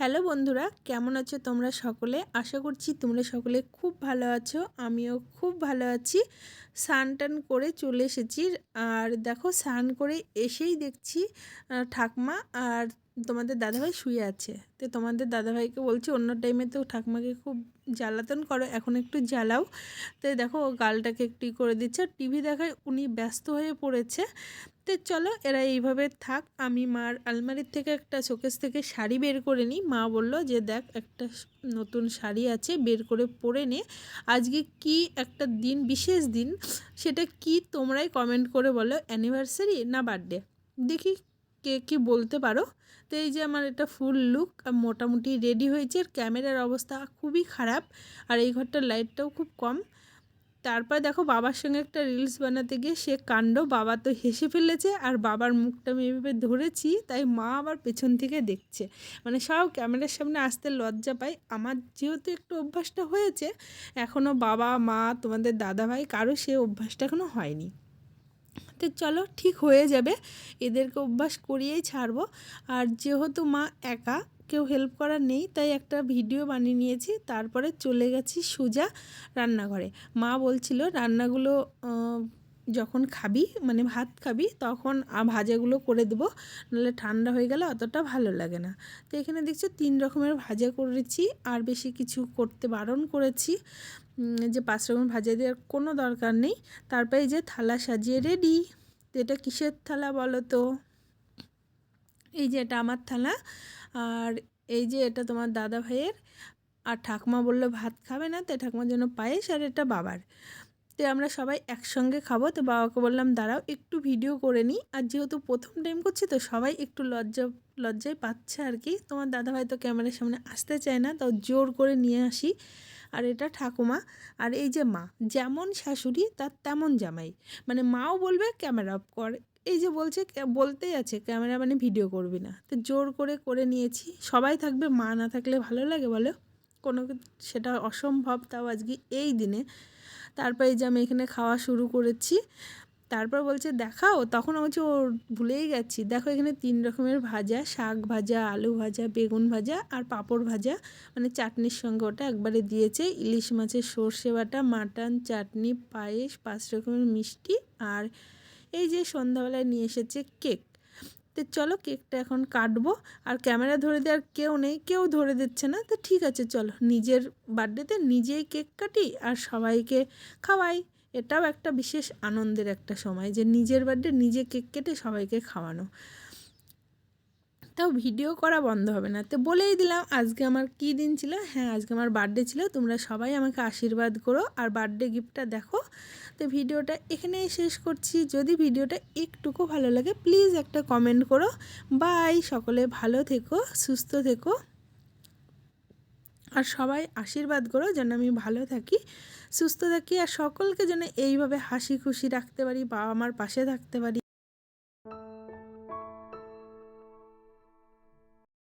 Hello বন্ধুরা, কেমন আছো তোমরা সকলে? আশা করছি তোমরা সকলে খুব ভালো আছো, আমিও খুব ভালো আছি। স্নান টান করে চলে এসেছি। আর দেখো স্নান করে এসেই দেখছি ঠাকমা আর তোমাদের দাদাভাই শুয়ে আছে। তো তোমাদের দাদাভাইকে বলছি, অন্য টাইমে তো ঠাকমাকে খুব জ্বালাতন করো, এখন একটু জ্বালাও। তো দেখো গালটাকে একটু করে দিচ্ছে, আর টিভি দেখায় উনি ব্যস্ত হয়ে পড়েছে। তো চলো এরা এইভাবে থাক, আমি মার আলমারির থেকে একটা শোকেস থেকে শাড়ি বের করে নিই। মা বলল যে দেখ একটা নতুন শাড়ি আছে, বের করে পরে নে। আজকে কি একটা দিন, বিশেষ দিন, সেটা কি তোমরাই কমেন্ট করে বলো অ্যানিভার্সারি না বার্থডে দেখি কে কি বলতে পারো। তো এই যে আমার এটা ফুল লুক মোটামুটি রেডি হয়েছে, আর ক্যামেরার অবস্থা খুবই খারাপ, আর এই ঘরটার লাইটটাও খুব কম। তারপর দেখো বাবার সঙ্গে একটা রিলস বানাতে গিয়ে সে কাণ্ড বাবা তো হেসে ফেলেছে আর বাবার মুখটা আমি এভাবে ধরেছি, তাই মা আবার পেছন থেকে দেখছে। মানে সব ক্যামেরার সামনে আসতে লজ্জা পায়। আমার যেহেতু একটু অভ্যাসটা হয়েছে এখনও বাবা, মা, তোমাদের দাদাভাই, কারও সে অভ্যাসটা এখনও হয়নি। তো চলো ঠিক হয়ে যাবে, এদেরকে অভ্যাস করিয়েই ছাড়বো। আর যেহেতু মা একা কেউ হেল্প করার নেই, তাই একটা ভিডিও বানিয়ে নিয়েছি। তারপরে চলে গেছি সোজা রান্নাঘরে। মা বলছিল, রান্নাগুলো যখন খাবি মানে ভাত খাবি, তখন ভাজাগুলো করে দেবো। নাহলে ঠান্ডা হয়ে গেলে অতটা ভালো লাগে না। তো এখানে দেখছ তিন রকমের ভাজা করেছি, আর বেশি কিছু করতে বারণ করেছি। যে পাঁচ রকম ভাজা দেওয়ার কোনো দরকার নেই। তারপরে যে থালা সাজিয়ে রেডি এটা কিসের থালা বলো তো? এই যে এটা আমার থালা, আর এই যে এটা তোমার দাদা ভাইয়ের, আর ঠাকুমা বলল ভাত খাবে না তো ঠাকুমার জন্য পায়েস আর এটা বাবার। তো আমরা সবাই একসঙ্গে খাব, তো বাবাকে বললাম, দাঁড়াও, একটু ভিডিও করে নিই। আর যেহেতু প্রথম টাইম করছি, তো সবাই একটু লজ্জা, লজ্জায় পাচ্ছে আর কি। তোমার দাদাভাই তো ক্যামেরার সামনে আসতে চায় না, তাও জোর করে নিয়ে আসি। আর এটা ঠাকুমা, আর এই যে মা, যেমন শাশুড়ি, তার তেমন জামাই। মানে মাও বলবে, ক্যামেরা অফ কর। এই যে বলছে বলতেই আছে ক্যামেরা মানে ভিডিও করবি না। তো জোর করে করে নিয়েছি। সবাই থাকবে, মা না থাকলে ভালো লাগে বলো? কোনো সেটা অসম্ভব তাও আজকে এই দিনে। তারপর এই যে আমি এখানে খাওয়া শুরু করেছি। তারপর বলছে, দেখাও। তখন বলছি ও ভুলেই গেছি। দেখো এখানে তিন রকমের ভাজা, শাক ভাজা, আলু ভাজা, বেগুন ভাজা আর পাঁপড় ভাজা। মানে চাটনির সঙ্গে ওটা একবারে দিয়েছে। ইলিশ মাছের সর্ষে বাটা, মাটন, চাটনি, পায়েস, পাঁচ রকমের মিষ্টি আর এই যে সন্ধ্যাবেলায় নিয়ে এসেছে কেক। তো চলো কেকটা এখন কাটবো। আর ক্যামেরা ধরে দেওয়ার কেউ নেই, কেউ ধরে দিচ্ছে না। তো ঠিক আছে, চলো। নিজের বার্থডেতে নিজেই কেক কাটি, আর সবাইকে খাওয়াই। এটাও একটা বিশেষ আনন্দের একটা সময় যে নিজের বার্থডে নিজে কেক কেটে সবাইকে খাওয়ানো। তাও ভিডিও করা বন্ধ হবে না। তো বলেই দিলাম, আজকে আমার কী দিন ছিল? হ্যাঁ আজকে আমার বার্থডে ছিল, তোমরা সবাই আমাকে আশীর্বাদ করো। আর বার্থডে গিফটটা দেখো। তো ভিডিওটা এখানেই শেষ করছি। যদি ভিডিওটা একটুকু ভালো লাগে প্লিজ একটা কমেন্ট করো। বাই সকলে ভালো থেকো, সুস্থ থেকো। আর সবাই আশীর্বাদ করো, যেন আমি ভালো থাকি, সুস্থ থাকি। আর সকলকে যেন এইভাবে হাসি খুশি রাখতে পারি বাবা মার পাশে থাকতে পারি।